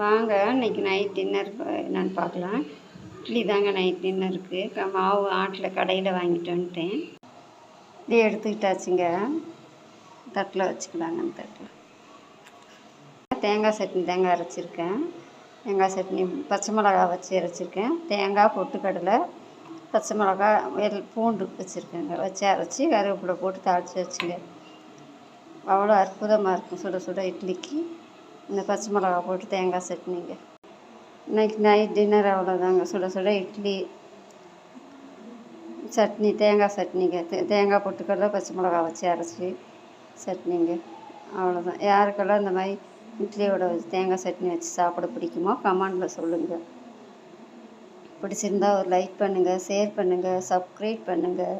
வாங்க இன்னைக்கு night dinner என்னென்னு பார்க்கலாம். இட்லி தாங்க நைட் டின்னருக்கு இப்போ மாவு ஆட்டில் கடையில் வாங்கிட்டு வந்துட்டேன். இதே எடுத்துக்கிட்டாச்சுங்க. தட்டில் வச்சுக்கலாங்க அந்த தட்டில். தேங்காய் சட்னி தேங்காய் அரைச்சிருக்கேன். தேங்காய் சட்னி பச்சை மிளகா வச்சு அரைச்சிருக்கேன். தேங்காய் பொட்டுக்கடலை பச்சை மிளகா வெள் பூண்டு வச்சுருக்கேங்க. வச்சு அரைச்சி கருவேப்பிலை போட்டு தாளித்து வச்சுங்க. அவ்வளோ அற்புதமாக இருக்கும் சுட சுட இட்லிக்கு. இந்த பச்சை மிளகா போட்டு தேங்காய் சட்னிங்க இன்றைக்கி நைட் டின்னர் அவ்வளோதாங்க சுட சுட இட்லி சட்னி தேங்காய் சட்னிங்க தே தேங்காய் பொட்டுக்கடலை பச்சை மிளகா வச்சு அரைச்சி சட்னிங்க அவ்வளோதான் யாருக்கெல்லாம் இந்த மாதிரி இட்லியோட வச்சு தேங்காய் சட்னி வச்சு சாப்பிட பிடிக்குமோ கமெண்டில் சொல்லுங்கள் பிடிச்சிருந்தா ஒரு லைக் பண்ணுங்கள் ஷேர் பண்ணுங்கள் சப்ஸ்கிரைப் பண்ணுங்கள்